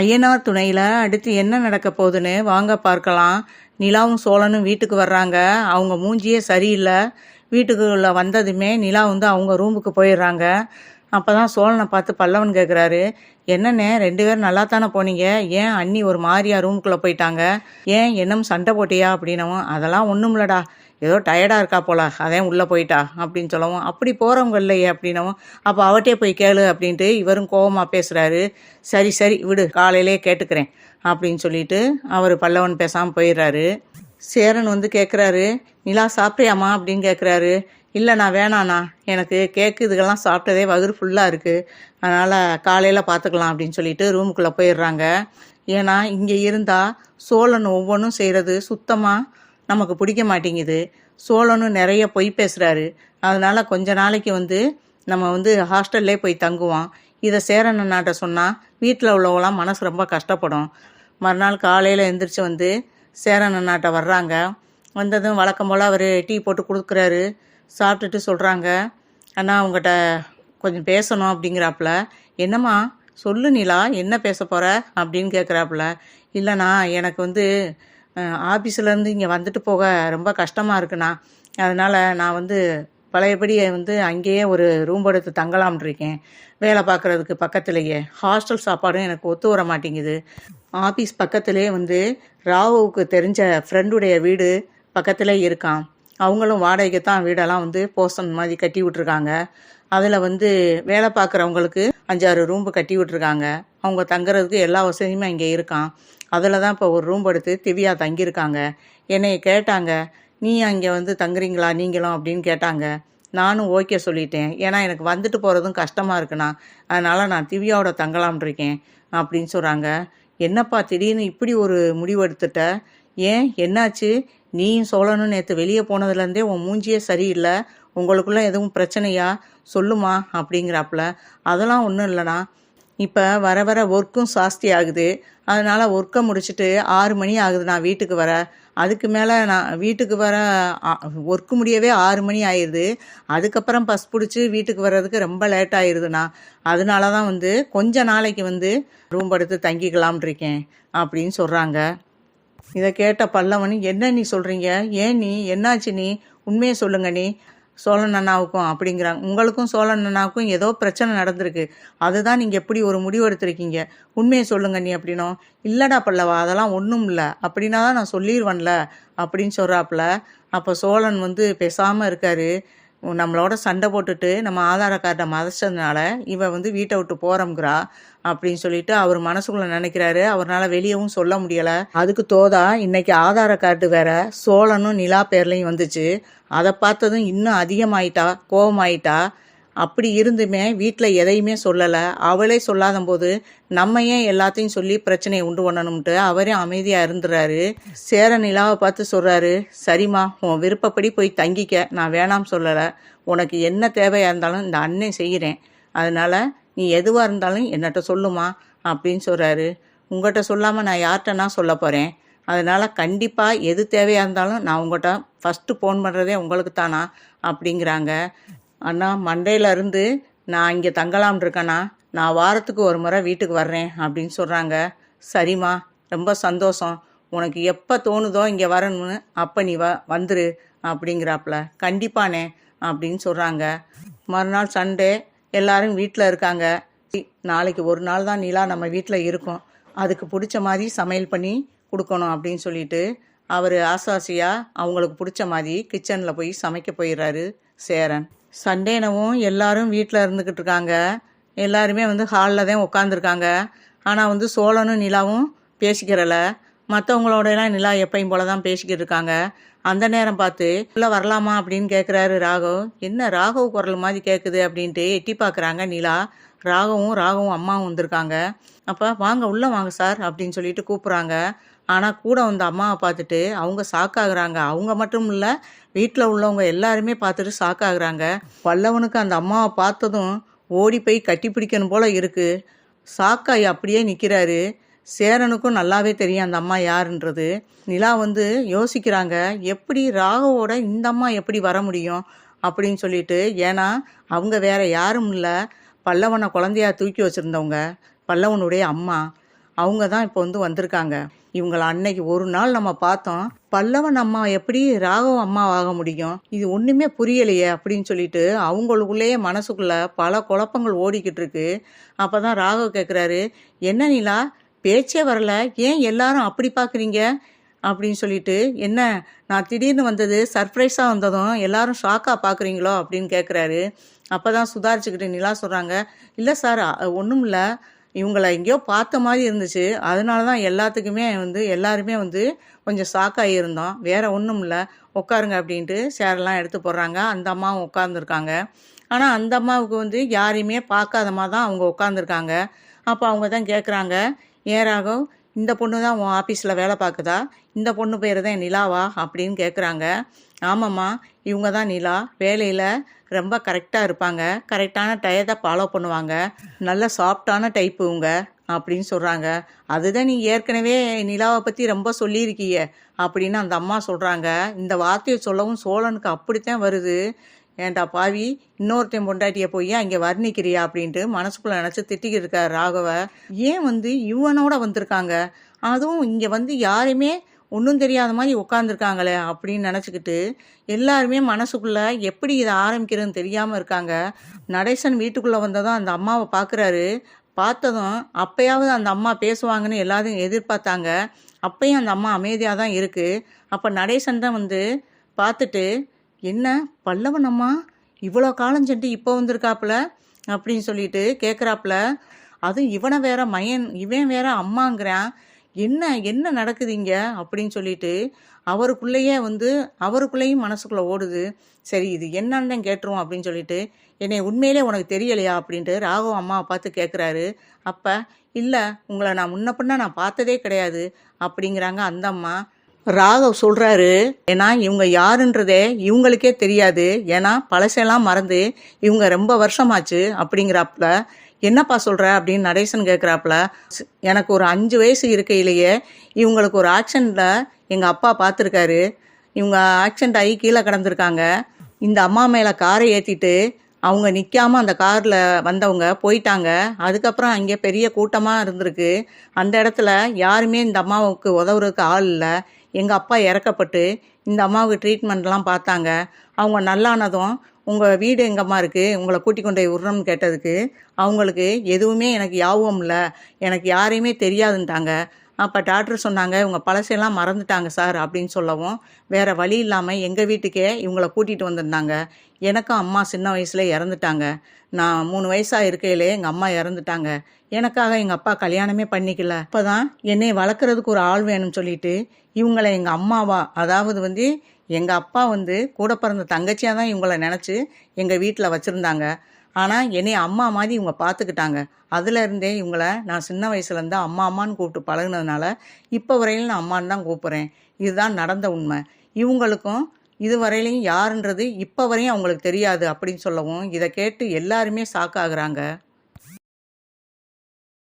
ஐயனார் துணையில் அடுத்து என்ன நடக்க போகுதுன்னு வாங்க பார்க்கலாம். நிலாவும் சோழனும் வீட்டுக்கு வர்றாங்க. அவங்க மூஞ்சியே சரியில்லை. வீட்டுக்குள்ள வந்ததுமே நிலா வந்து அவங்க ரூமுக்கு போயிடுறாங்க. அப்போ தான் சோழனை பார்த்து பல்லவன் கேட்குறாரு என்னண்ணே ரெண்டு பேரும் நல்லா தானே போனீங்க? ஏன் அண்ணி ஒரு மாதிரியா ரூமுக்குள்ளே போயிட்டாங்க? ஏன் என்னம் சண்டை போட்டியா? அப்படின்னவும் அதெல்லாம் ஒன்றும் இல்லடா ஏதோ டயர்டாக இருக்கா போல அதான் உள்ளே போயிட்டா அப்படின்னு சொல்லவும் அப்படி போகிறவங்க இல்லையே அப்படின்னவும் அப்போ அவட்டே போய் கேளு அப்படின்ட்டு இவரும் கோவமாக பேசுகிறாரு சரி சரி விடு காலையிலே கேட்டுக்கிறேன் அப்படின்னு சொல்லிட்டு அவர் பல்லவன் பேசாமல் போயிடுறாரு. சேரன் வந்து கேட்குறாரு நிலா சாப்பிட்றியாம்மா அப்படின்னு கேட்குறாரு இல்லைண்ணா வேணாண்ணா எனக்கு கேக்கு இதுக்கெல்லாம் சாப்பிட்டதே வகுறு ஃபுல்லாக இருக்குது அதனால் காலையில் பார்த்துக்கலாம் அப்படின்னு சொல்லிட்டு ரூமுக்குள்ளே போயிடுறாங்க. ஏன்னா இங்கே இருந்தால் சோழன் ஒவ்வொன்றும் செய்கிறது சுத்தமாக நமக்கு பிடிக்க மாட்டேங்குது. சோழனும் நிறைய பொய் பேசுகிறாரு அதனால் கொஞ்ச நாளைக்கு வந்து நம்ம வந்து ஹாஸ்டல்லே போய் தங்குவோம். இதை சேரன் நாட்டை சொன்னால் வீட்டில் உள்ளவங்களாம் மனசு ரொம்ப கஷ்டப்படும். மறுநாள் காலையில் எந்திரிச்சு வந்து சேரன் நாட்டை வர்றாங்க. வந்ததும் வழக்கம் போல் அவர் டீ போட்டு கொடுக்குறாரு. சாப்பிட்டுட்டு சொல்கிறாங்க அண்ணா அவங்ககிட்ட கொஞ்சம் பேசணும் அப்படிங்கிறாப்புல. என்னம்மா சொல்லு நிலா என்ன பேச போகிற அப்படின்னு கேட்குறாப்புல இல்லைண்ணா எனக்கு வந்து ஆஃபீஸ்லேருந்து இங்கே வந்துட்டு போக ரொம்ப கஷ்டமாக இருக்குண்ணா. அதனால் நான் வந்து பழையபடி வந்து அங்கேயே ஒரு ரூம் எடுத்து தங்கலாம்னு இருக்கேன். வேலை பார்க்குறதுக்கு பக்கத்துலேயே. ஹாஸ்டல் சாப்பாடும் எனக்கு ஒத்து வர மாட்டேங்குது. ஆஃபீஸ் பக்கத்துலேயே வந்து ராவுவுக்கு தெரிஞ்ச ஃப்ரெண்டுடைய வீடு பக்கத்தில் இருக்கான் அவங்களும் வாடகைக்கு தான் வீடெல்லாம் வந்து போஸ்டன் மாதிரி கட்டி விட்ருக்காங்க அதில் வந்து வேலை பார்க்குறவங்களுக்கு அஞ்சாறு ரூம் கட்டி விட்ருக்காங்க அவங்க தங்குறதுக்கு எல்லா வசதியுமே இங்கே இருக்கான் அதில் தான் இப்போ ஒரு ரூம் எடுத்து திவ்யா தங்கியிருக்காங்க. என்னை கேட்டாங்க நீ அங்கே வந்து தங்குறீங்களா? நீங்களும்? அப்படின்னு கேட்டாங்க. நானும் ஓகே சொல்லிட்டேன். ஏன்னா எனக்கு வந்துட்டு போகிறதும் கஷ்டமாக இருக்குண்ணா. அதனால் நான் திவ்யாவோட தங்கலாம்னு இருக்கேன் அப்படின்னு சொல்கிறாங்க என்னப்பா திடீர்னு இப்படி ஒரு முடிவு எடுத்துட்ட? ஏன்? என்னாச்சு? நீயும் சோழனும் நேற்று வெளியே போனதுலேருந்தே உன் மூஞ்சியே சரியில்லை. உங்களுக்குள்ள எதுவும் பிரச்சனையா? சொல்லுமா? அப்படிங்கிறாப்புல. அதெல்லாம் ஒன்றும் இல்லைண்ணா. இப்போ வர வர ஒர்க்கும் சாஸ்தி ஆகுது. அதனால் ஒர்க்கை முடிச்சுட்டு ஆறு மணி ஆகுது நான் வீட்டுக்கு வர. அதுக்கு மேலே நான் வீட்டுக்கு வர ஒர்க்கு முடியவே ஆறு மணி ஆயிடுது அதுக்கப்புறம் பஸ் பிடிச்சி வீட்டுக்கு வர்றதுக்கு ரொம்ப லேட் ஆயிடுதுண்ணா அதனால தான் வந்து கொஞ்ச நாளைக்கு வந்து ரூம் எடுத்து தங்கிக்கலாம்னு இருக்கேன் அப்படின்னு சொல்கிறாங்க இதை கேட்ட பல்லவன் என்ன நீ சொல்கிறீங்க ஏன் நீ? என்னாச்சு நீ? உண்மையை சொல்லுங்க நீ. சோழன் அண்ணாவுக்கும் அப்படிங்கிறாங்க உங்களுக்கும் சோழன் அண்ணாவுக்கும் ஏதோ பிரச்சனை நடந்திருக்கு. அதுதான் நீங்கள் எப்படி ஒரு முடிவு எடுத்திருக்கீங்க? உண்மையை சொல்லுங்க நீ அப்படின்னும் இல்லடா பல்லவா அதெல்லாம் ஒன்றும் இல்லை. அப்படின்னா தான் நான் சொல்லிடுவேன்ல அப்படின்னு சொல்கிறாப்புல அப்போ சோழன் வந்து பேசாமல் இருக்காரு. நம்மளோட சண்டை போட்டுட்டு நம்ம ஆதார கார்டை மறைச்சதுனால இவன் வந்து வீட்டை விட்டு போகிறோங்கிறா அப்படின்னு சொல்லிட்டு அவர் மனசுக்குள்ள நினைக்கிறாரு. அவரால் வெளியவும் சொல்ல முடியலை. அதுக்கு தோதா இன்னைக்கு ஆதார கார்டு வேற சோழனும் நிலா பேர்லையும் வந்துச்சு. அதை பார்த்ததும் இன்னும் அதிகமாயிட்டா கோபமாயிட்டா அப்படி இருந்துமே வீட்டில் எதையுமே சொல்லலை. அவளே சொல்லாத போது நம்ம ஏன் எல்லாத்தையும் சொல்லி பிரச்சனையை உண்டு பண்ணணும்ட்டு அவரே அமைதியாக இருந்துறாரு. சேர நிலாவை பார்த்து சொல்கிறாரு சரிம்மா உன் விருப்பப்படி போய் தங்கிக்க. நான் வேணாம் சொல்லலை. உனக்கு என்ன தேவையாக இருந்தாலும் இந்த அண்ணே செய்கிறேன். அதனால் நீ எதுவாக இருந்தாலும் என்னட்ட சொல்லுமா அப்படின்னு சொல்கிறாரு உங்கள்கிட்ட சொல்லாமல் நான் யார்கிட்டனா சொல்ல போகிறேன் அதனால் கண்டிப்பாக எது தேவையாக இருந்தாலும் நான் உங்கள்கிட்ட ஃபஸ்ட்டு ஃபோன் பண்ணுறதே உங்களுக்கு தானா? அப்படிங்கிறாங்க. அண்ணா மண்டையிலருந்து நான் இங்கே தங்கலாம் இருக்கேண்ணா நான் வாரத்துக்கு ஒரு முறை வீட்டுக்கு வர்றேன் அப்படின்னு சொல்கிறாங்க சரிம்மா ரொம்ப சந்தோஷம். உனக்கு எப்போ தோணுதோ இங்கே வரணும்னு அப்போ நீ வ வந்துரு அப்படிங்கிறாப்புல. கண்டிப்பானே அப்படின்னு சொல்கிறாங்க மறுநாள் சண்டே எல்லாரும் வீட்டில் இருக்காங்க. நாளைக்கு ஒரு நாள் தான் நிலா நம்ம வீட்டில் இருக்கும். அதுக்கு பிடிச்ச மாதிரி சமையல் பண்ணி கொடுக்கணும் அப்படின்னு சொல்லிட்டு அவர் ஆசாசியாக அவங்களுக்கு பிடிச்ச மாதிரி கிச்சனில் போய் சமைக்க போயிடுறாரு சேரன். சண்டேனவும் எல்லாரும் வீட்டில் இருந்துக்கிட்டு இருக்காங்க. எல்லாருமே வந்து ஹாலில் தான் உட்காந்துருக்காங்க ஆனால் வந்து சோழனும் நிலாவும் பேசிக்கிறல. மற்றவங்களோடலாம் நிலா எப்பையும் போல தான் பேசிக்கிட்டு இருக்காங்க. அந்த நேரம் பார்த்து உள்ளே வரலாமா? அப்படின்னு கேட்குறாரு ராகவ். என்ன ராகவ் குரல் மாதிரி கேட்குது அப்படின்ட்டு எட்டி பார்க்குறாங்க நிலா. ராகவும் ராகவும் அம்மாவும் வந்திருக்காங்க. அப்போ வாங்க உள்ளே வாங்க சார் அப்படின்னு சொல்லிட்டு கூப்பிட்றாங்க. ஆனால் கூட வந்த அம்மாவை பார்த்துட்டு அவங்க சாக்காகிறாங்க. அவங்க மட்டும் இல்லை வீட்டில் உள்ளவங்க எல்லாருமே பார்த்துட்டு சாக்காகிறாங்க. பல்லவனுக்கு அந்த அம்மாவை பார்த்ததும் ஓடி போய் கட்டி பிடிக்கணும் போல் இருக்குது சாக்காய் அப்படியே நிற்கிறாரு சேரனுக்கும் நல்லாவே தெரியும் அந்த அம்மா யாருன்றது. நிலா வந்து யோசிக்கிறாங்க எப்படி ராகவோட இந்த அம்மா எப்படி வர முடியும் அப்படின்னு சொல்லிட்டு. ஏன்னா அவங்க வேற யாரும் இல்லை. பல்லவனை குழந்தையாக தூக்கி வச்சுருந்தவங்க பல்லவனுடைய அம்மா அவங்க தான் இப்போ வந்து வந்திருக்காங்க. இவங்கள அன்னைக்கு ஒரு நாள் நம்ம பார்த்தோம். பல்லவன் அம்மா எப்படி ராகவ அம்மா ஆக முடியும்? இது ஒன்றுமே புரியலையே அப்படின்னு சொல்லிட்டு அவங்களுக்குள்ளேயே மனசுக்குள்ளே பல குழப்பங்கள் ஓடிக்கிட்டு இருக்கு. அப்பதான் ராகவ் கேட்குறாரு என்ன நிலா பேச்சே வரல. ஏன் எல்லாரும் அப்படி பார்க்குறீங்க அப்படின்னு சொல்லிட்டு என்ன நான் திடீர்னு வந்தது சர்ப்ரைஸாக வந்ததும் எல்லாரும் ஷாக்காக பார்க்குறீங்களோ அப்படின்னு கேட்குறாரு அப்போ தான் சுதாரிச்சுக்கிட்டு நிலா சொல்கிறாங்க இல்லை சார் ஒன்றும் இல்லை இவங்களை எங்கேயோ பார்த்த மாதிரி இருந்துச்சு. அதனால தான் எல்லாத்துக்குமே வந்து எல்லாருமே வந்து கொஞ்சம் ஷாக்காகி இருந்தோம் வேற ஒன்றும் இல்லை உட்காருங்க அப்படின்ட்டு சேரெல்லாம் எடுத்து போடுறாங்க. அந்த அம்மாவும் உட்காந்துருக்காங்க ஆனால் அந்த அம்மாவுக்கு வந்து யாரையுமே பார்க்காதமா தான் அவங்க உட்காந்துருக்காங்க அப்போ அவங்க தான் கேட்குறாங்க ஏன் ராகவ்? இந்த பொண்ணு தான் உன் ஆஃபீஸில் வேலை பார்க்குதா? இந்த பொண்ணு பேர் தான் நிலாவா? அப்படின்னு கேட்குறாங்க ஆமாம்மா இவங்க தான் நிலா. வேலையில் ரொம்ப கரெக்டாக இருப்பாங்க. கரெக்டான டயத்தை ஃபாலோ பண்ணுவாங்க. நல்ல சாஃப்டான டைப்பு இவங்க அப்படின்னு சொல்கிறாங்க அதுதான் நீ ஏற்கனவே நிலாவை பற்றி ரொம்ப சொல்லியிருக்கீய அப்படின்னு அந்த அம்மா சொல்கிறாங்க இந்த வார்த்தையை சொல்லவும் சோழனுக்கு அப்படித்தான் வருது. ஏன்டா பாவி இன்னொருத்தன் பொண்டாட்டியை போய் அங்கே வர்ணிக்கிறியா அப்படின்ட்டு மனசுக்குள்ள நினச்சி திட்டிக்கிட்டு இருக்கார் ராகவ. ஏன் வந்து இவனோட வந்திருக்காங்க? அதுவும் இங்கே வந்து யாருமே ஒன்றும் தெரியாத மாதிரி உட்காந்துருக்காங்களே அப்படின்னு நினச்சிக்கிட்டு எல்லாருமே மனசுக்குள்ள எப்படி இதை ஆரம்பிக்கிறதுன்னு தெரியாமல் இருக்காங்க. நடேசன் வீட்டுக்குள்ளே வந்ததும் அந்த அம்மாவை பார்க்குறாரு பார்த்ததும் அப்பயாவது அந்த அம்மா பேசுவாங்கன்னு எல்லாரும் எதிர்பார்த்தாங்க. அப்பயும் அந்த அம்மா அமைதியாக தான் இருக்குது அப்போ நடேசன் தான் வந்து பார்த்துட்டு என்ன பல்லவன் அம்மா இவ்வளோ காலம் சென்று இப்போ வந்திருக்காப்புல? அப்படின்னு சொல்லிட்டு கேட்குறாப்புல அதுவும் இவனை வேற மயன் இவன் வேற அம்மாங்கிறான். என்ன என்ன நடக்குதுங்க அப்படின்னு சொல்லிட்டு அவருக்குள்ளேயே வந்து அவருக்குள்ளேயும் மனசுக்குள்ள ஓடுது. சரி இது என்னன்னு கேட்டுருவோம் அப்படின்னு சொல்லிட்டு என்னை உண்மையிலே உனக்கு தெரியலையா? அப்படின்ட்டு ராகவ் அம்மாவை பார்த்து கேட்குறாரு அப்போ இல்லை உங்களை நான் முன்ன பின்ன நான் பார்த்ததே கிடையாது அப்படிங்கிறாங்க அந்த அம்மா. ராகவ் சொல்றாரு ஏன்னா இவங்க யாருன்றதே இவங்களுக்கே தெரியாது. ஏன்னா பழசெல்லாம் மறந்து இவங்க ரொம்ப வருஷமாச்சு அப்படிங்கிறாப்புல. என்னப்பா சொல்ற அப்படின்னு நடேசன் கேட்குறாப்புல எனக்கு ஒரு அஞ்சு வயசு இருக்கையிலேயே இவங்களுக்கு ஒரு ஆக்சிடெண்ட்ல எங்க அப்பா பார்த்துருக்காரு இவங்க ஆக்சிடென்ட் ஆகி கீழே கிடந்திருக்காங்க. இந்த அம்மா மேல காரை ஏத்திட்டு அவங்க நிற்காம அந்த காரில் வந்தவங்க போயிட்டாங்க. அதுக்கப்புறம் அங்கே பெரிய கூட்டமாக இருந்திருக்கு. அந்த இடத்துல யாருமே இந்த அம்மாவுக்கு உதவுறதுக்கு ஆள் இல்லை. எங்கள் அப்பா இறக்கப்பட்டு இந்த அம்மாவுக்கு ட்ரீட்மெண்ட்லாம் பார்த்தாங்க. அவங்க நல்லானதும் உங்கள் வீடு எங்கம்மா இருக்குது உங்களை கூட்டி கொண்டு போய் விட்றோம்னு கேட்டதுக்கு அவங்களுக்கு எதுவுமே எனக்கு யாபகம் இல்லை. எனக்கு யாரையுமே தெரியாதுன்ட்டாங்க. அப்போ டாக்டர் சொன்னாங்க இவங்க பழசையெல்லாம் மறந்துட்டாங்க சார் அப்படின்னு சொல்லவும் வேறு வழி இல்லாமல் எங்கள் வீட்டுக்கே இவங்கள கூட்டிகிட்டு வந்திருந்தாங்க. எனக்கும் அம்மா சின்ன வயசுல இறந்துட்டாங்க. நான் மூணு வயசாக இருக்கையிலே எங்கள் அம்மா இறந்துட்டாங்க. எனக்காக எங்கள் அப்பா கல்யாணமே பண்ணிக்கல. அப்பதான் என்னை வளர்க்குறதுக்கு ஒரு ஆள் வேணும்னு சொல்லிட்டு இவங்களை எங்கள் அம்மாவா அதாவது வந்து எங்கள் அப்பா வந்து கூட பிறந்த தங்கச்சியாக தான் இவங்கள நினச்சி எங்கள் வீட்டில் வச்சுருந்தாங்க. ஆனால் என்னை அம்மா மாதிரி இவங்க பார்த்துக்கிட்டாங்க அதுலேருந்தே இவங்களை இவங்கள நான் சின்ன வயசுலேருந்து அம்மா அம்மான்னு கூப்பிட்டு பழகுனதுனால இப்போ வரையிலும் நான் அம்மான்னு தான் கூப்பிட்றேன். இதுதான் நடந்த உண்மை. இவங்களுக்கும் இது வரையிலையும் யாருன்றது இப்போ வரையும் அவங்களுக்கு தெரியாது அப்படின்னு சொல்லவும் இதை கேட்டு எல்லாருமே ஷாக் ஆகுறாங்க.